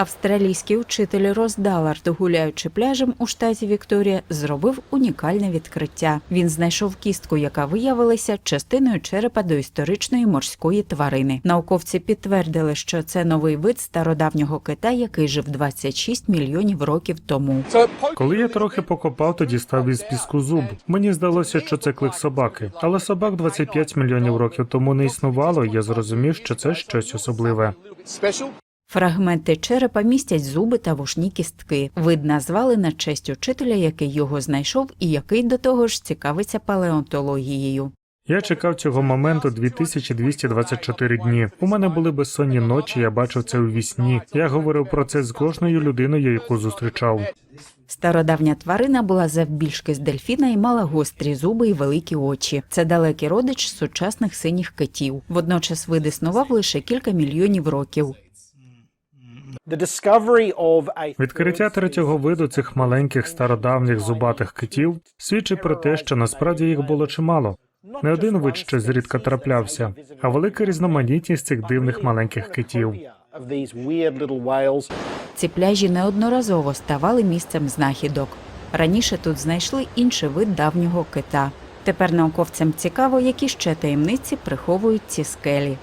Австралійський учитель Рос Даллард, гуляючи пляжем у штаті Вікторія, зробив унікальне відкриття. Він знайшов кістку, яка виявилася частиною черепа доісторичної морської тварини. Науковці підтвердили, що це новий вид стародавнього кита, який жив 26 мільйонів років тому. Коли я трохи покопав, то дістав із піску зуб. Мені здалося, що це клик собаки, але собак 25 мільйонів років тому не існувало. Я зрозумів, що це щось особливе. Фрагменти черепа містять зуби та вушні кістки. Вид назвали на честь учителя, який його знайшов, і який до того ж цікавиться палеонтологією. Я чекав цього моменту 2224 дні. У мене були безсонні ночі. Я бачив це у вісні. Я говорив про це з кожною людиною, яку зустрічав. Стародавня тварина була завбільшки з дельфіна і мала гострі зуби і великі очі. Це далекий родич сучасних синіх китів. Водночас вид існував лише кілька мільйонів років. Відкриття третього виду цих маленьких стародавніх зубатих китів свідчить про те, що насправді їх було чимало. Не один вид ще зрідка траплявся, а велика різноманітність цих дивних маленьких китів. Ці пляжі неодноразово ставали місцем знахідок. Раніше тут знайшли інший вид давнього кита. Тепер науковцям цікаво, які ще таємниці приховують ці скелі.